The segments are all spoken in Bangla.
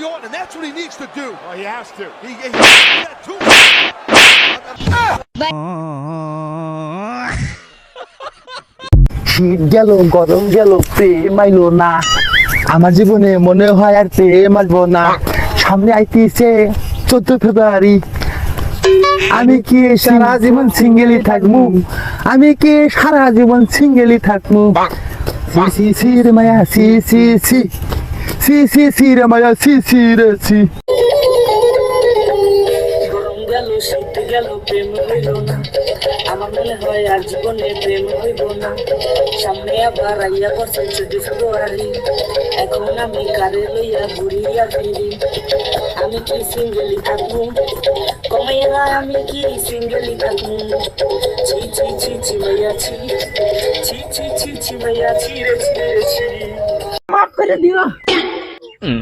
early on, and that's what he needs to do. Oh, he has to. He, he, he got two. শীত গেল গরম গেল প্রেম আইলো না। আমার জীবনে মনে হয় আর প্রেম আসব না। সামনে আইতেছে চোদ্দ ফেব্রুয়ারি। আমি কি সারা জীবন সিঙ্গেলই থাকব? আমি কি সারা জীবন সিঙ্গেলই থাকব? সি সি সি রে মায়া সি সি সি। সি সি সি রে মায়া সি সি রে সি প্রেম আমার মনে হয় আর জীবনে প্রেম এখন আমি আমি কি আমি কি ছি ভাইয়া ছি ছি ছি ছি ভাইয়া মাফ করে দিও। এই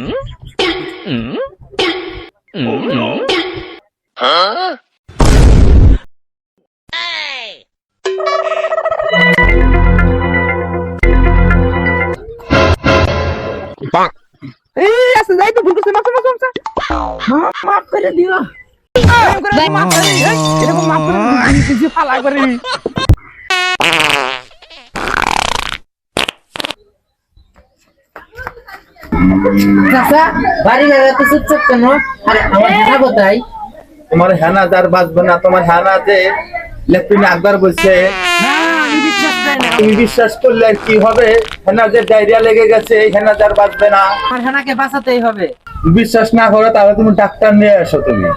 আছে যাই তো ভুল করছে মাফ মাফ মাফ মাফ মাফ করে দিও মাফ করে এরকম মাফ করে কিছু ফালা করে চাচা বাড়ি গেলে তো চুপচাপ কেন? আরে আমার হেনা কোথায়? তোমার হেনা যার বাঁচবে না তোমার হেনা যে লেফটিনে আকবর বলছে তুমি বিশ্বাস করলে আর কি হবে? হেনা যে ডায়রিয়া লেগে গেছে এই হেনা যার বাঁচবে না। হেনাকে বাঁচাতেই হবে। বিশ্বাস না করে তাহলে তুমি ডাক্তার নিয়ে আসো তুমি।